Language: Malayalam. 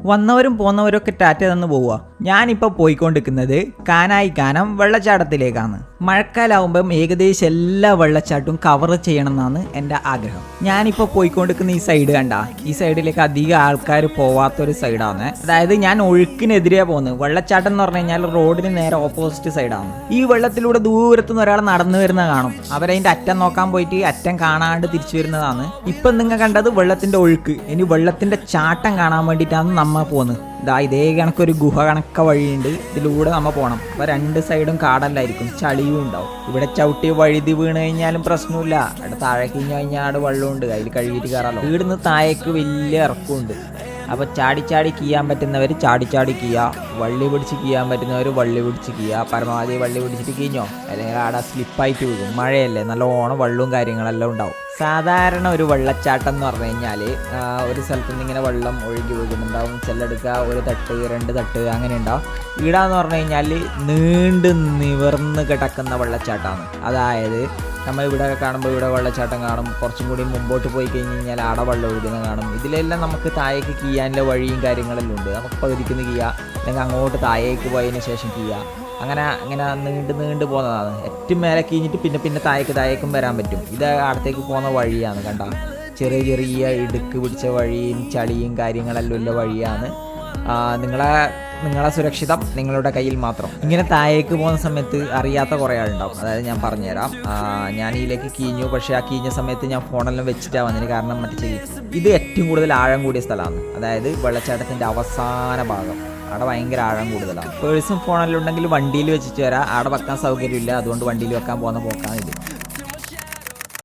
വന്നവരും പോന്നവരും ഒക്കെ ടാറ്റ തന്നു പോവുക. ഞാനിപ്പോൾ പോയിക്കൊണ്ടിരിക്കുന്നത് കാനായി കാനം വെള്ളച്ചാട്ടത്തിലേക്കാണ്. മഴക്കാലാവുമ്പം ഏകദേശം എല്ലാ വെള്ളച്ചാട്ടവും കവർ ചെയ്യണം എന്നാണ് എന്റെ ആഗ്രഹം. ഞാനിപ്പോൾ പോയിക്കൊണ്ടിരിക്കുന്ന ഈ സൈഡ് കണ്ട ഈ സൈഡിലേക്ക് അധികം ആൾക്കാർ പോവാത്തൊരു സൈഡാണ് അതായത് ഞാൻ ഒഴുക്കിനെതിരെ പോകുന്നത് വെള്ളച്ചാട്ടം എന്ന് പറഞ്ഞു കഴിഞ്ഞാൽ റോഡിന് നേരെ ഓപ്പോസിറ്റ് സൈഡാണ് ഈ വെള്ളത്തിലൂടെ ദൂരത്തു നിന്ന് ഒരാൾ നടന്നു വരുന്നത് കാണും. അവരതിന്റെ അറ്റം നോക്കാൻ പോയിട്ട് അറ്റം കാണാണ്ട് തിരിച്ചു വരുന്നതാണ്. ഇപ്പം നിങ്ങൾ കണ്ടത് വെള്ളത്തിന്റെ ഒഴുക്ക്. ഇനി വെള്ളത്തിന്റെ ചാട്ടം കാണാൻ വേണ്ടിയിട്ടാണ് നമ്മൾ പോകുന്നത് ഇതാ ഇതേ കണക്കൊരു ഗുഹ കണക്ക വഴിയുണ്ട്. ഇതിലൂടെ നമ്മൾ പോകണം അപ്പോൾ രണ്ട് സൈഡും കാടല്ലായിരിക്കും. ചളിയും ഉണ്ടാവും. ഇവിടെ ചവിട്ടി വഴുതി വീണ് കഴിഞ്ഞാലും പ്രശ്നമില്ല. അവിടെ താഴേക്ക് കഴിഞ്ഞ് കഴിഞ്ഞാൽ അവിടെ വെള്ളമുണ്ട് അതിൽ കഴുകിയിട്ട് കയറാം വീടിന്ന് താഴേക്ക് വലിയ ഇറക്കമുണ്ട് അപ്പോൾ ചാടി ചാടി കീയാൻ പറ്റുന്നവർ ചാടി ചാടി കീയ. വള്ളി പിടിച്ച് കീയാൻ പറ്റുന്നവർ വള്ളി പിടിച്ച് കീയ. പരമാവധി വള്ളി പിടിച്ചിട്ട് കീഞ്ഞോ. അല്ലെങ്കിൽ അവിടെ സ്ലിപ്പായിട്ട് വീഴും. മഴയല്ലേ? നല്ല ഓണം വെള്ളവും കാര്യങ്ങളെല്ലാം ഉണ്ടാവും. സാധാരണ ഒരു വെള്ളച്ചാട്ടം എന്ന് പറഞ്ഞു കഴിഞ്ഞാൽ ഒരു സ്ഥലത്ത് നിന്ന് ഇങ്ങനെ വെള്ളം ഒഴുകി വീഴുന്നുണ്ടാവും. ചെല്ലെടുക്കുക ഒരു തട്ട് രണ്ട് തട്ട് അങ്ങനെ ഉണ്ടാവും. ഇടാന്ന് പറഞ്ഞു കഴിഞ്ഞാൽ നീണ്ട് നിവർന്ന് കിടക്കുന്ന വെള്ളച്ചാട്ടമാണ്. അതായത് നമ്മൾ ഇവിടെ കാണുമ്പോൾ ഇവിടെ വെള്ളച്ചാട്ടം കാണും. കുറച്ചും കൂടി മുമ്പോട്ട് പോയി കഴിഞ്ഞ് കഴിഞ്ഞാൽ ആടെ വെള്ളം ഒഴുകുന്നത് കാണും. ഇതിലെല്ലാം നമുക്ക് താഴേക്ക് കീയാനുള്ള വഴിയും കാര്യങ്ങളെല്ലാം ഉണ്ട്. നമുക്ക് പകുതിക്കുന്ന കീയാ. അല്ലെങ്കിൽ അങ്ങോട്ട് താഴേക്ക് പോയതിന് ശേഷം കീയാ. അങ്ങനെ അങ്ങനെ നീണ്ട് നീണ്ട് പോകുന്നതാണ്. ഏറ്റവും മേലെ കീഞ്ഞിട്ട് പിന്നെ പിന്നെ താഴേക്ക് താഴേക്കും വരാൻ പറ്റും. ഇത് അടുത്തേക്ക് പോകുന്ന വഴിയാണ് കണ്ട? ചെറിയ ചെറിയ ഇടുക്ക് പിടിച്ച വഴിയും ചളിയും കാര്യങ്ങളെല്ലാം ഉള്ള വഴിയാണ്. നിങ്ങളെ നിങ്ങളെ സുരക്ഷിതം നിങ്ങളുടെ കയ്യിൽ മാത്രം. ഇങ്ങനെ താഴേക്ക് പോകുന്ന സമയത്ത് അറിയാത്ത കുറേ ആളുണ്ടാവും. അതായത് ഞാൻ പറഞ്ഞുതരാം. ഞാൻ ഇതിലേക്ക് കീഞ്ഞു. പക്ഷേ ആ കീഞ്ഞ സമയത്ത് ഞാൻ ഫോണെല്ലാം വെച്ചിട്ടാണ് വന്നതിന് കാരണം മറ്റേ ചെയ്യും ഇത് ഏറ്റവും കൂടുതൽ ആഴം കൂടിയ സ്ഥലമാണ്. അതായത് വെള്ളച്ചാട്ടത്തിന്റെ അവസാന ഭാഗം. അവിടെ ഭയങ്കര ആഴം കൂടുതലാണ്. പേഴ്സും ഫോണെല്ലാം ഉണ്ടെങ്കിൽ വണ്ടിയിൽ വെച്ചിട്ട് വരാം. അവിടെ വെക്കാൻ സൗകര്യമില്ല. അതുകൊണ്ട് വണ്ടിയിൽ വെക്കാൻ പോകുന്ന പോക്കാണ് ഇത്.